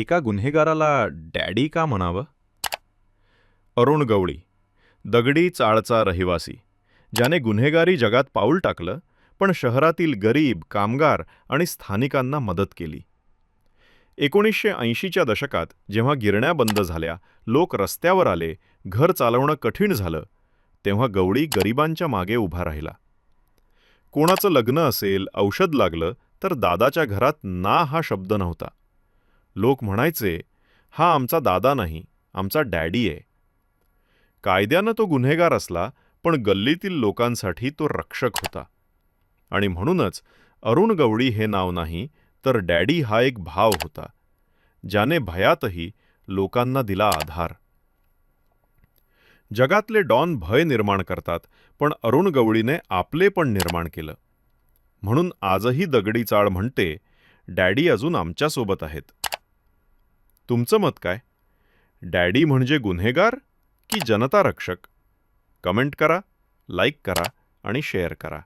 एका गुन्हेगाराला डॅडी का म्हणावं? अरुण गवळी दगडी चाळचा रहिवासी ज्याने गुन्हेगारी जगात पाऊल टाकलं पण शहरातील गरीब कामगार आणि स्थानिकांना मदत केली. एकोणीसशे ऐंशीच्या दशकात जेव्हा गिरण्या बंद झाल्या लोक रस्त्यावर आले घर चालवणं कठीण झालं तेव्हा गवळी गरिबांच्या मागे उभा राहिला. कोणाचं लग्न असेल औषध लागलं तर दादाच्या घरात ना हा शब्द नव्हता. लोक म्हणायचे हा आमचा दादा नाही आमचा डॅडी आहे. कायद्यानं तो गुन्हेगार असला पण गल्लीतील लोकांसाठी तो रक्षक होता. आणि म्हणूनच अरुण गवळी हे नाव नाही तर डॅडी हा एक भाव होता ज्याने भयातही लोकांना दिला आधार. जगातले डॉन भय निर्माण करतात पण अरुण गवळीने आपले पण निर्माण केलं. म्हणून आजही दगडी चाळ म्हणते डॅडी अजून आमच्यासोबत आहेत. तुमचं मत काय? डॅडी म्हणजे गुन्हेगार की जनता रक्षक? कमेंट करा लाईक करा आणि शेअर करा.